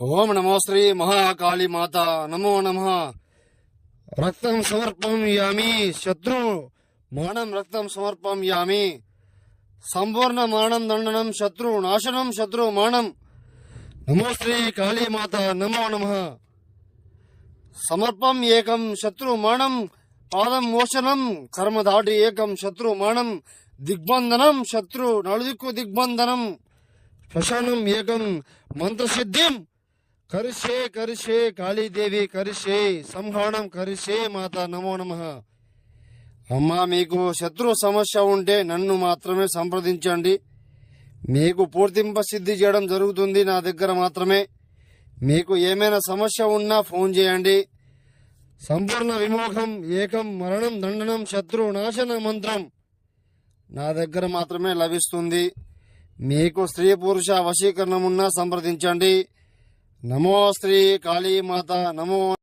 ఓం నమో శ్రీ మహాకాళీ మాత నమో నమ. రక్తం సమర్పం యామి శత్రు మానం రక్తం సమర్పం యామి సంపూర్ణ మానం దండనం శత్రు నాశనం శత్రు మానం నమో శ్రీ కాళీ మాత నమో నమ. సమర్పం ఏకం శత్రు మానం పాదం మోచనం కర్మ దాటి ఏకం శత్రు మానం దిగ్బంధనం శత్రు నలుదిక్కు దిగ్బంధనం. శ్మశానం ఏకం మంత్రసిద్ధిం కరిషే కరిషే కాళీదేవి కరిషే సంహాణం కరిషే మాత నమో నమ. అమ్మా మీకు శత్రు సమస్య ఉంటే నన్ను మాత్రమే సంప్రదించండి. మీకు పూర్తింప సిద్ధి చేయడం జరుగుతుంది నా దగ్గర మాత్రమే. మీకు ఏమైనా సమస్య ఉన్నా ఫోన్ చేయండి. సంపూర్ణ విమోహం ఏకం మరణం దండనం శత్రు నాశన మంత్రం నా దగ్గర మాత్రమే లభిస్తుంది. మీకు స్త్రీ పురుష వశీకరణం ఉన్నా సంప్రదించండి. నమో శ్రీ కాళీమాత నమో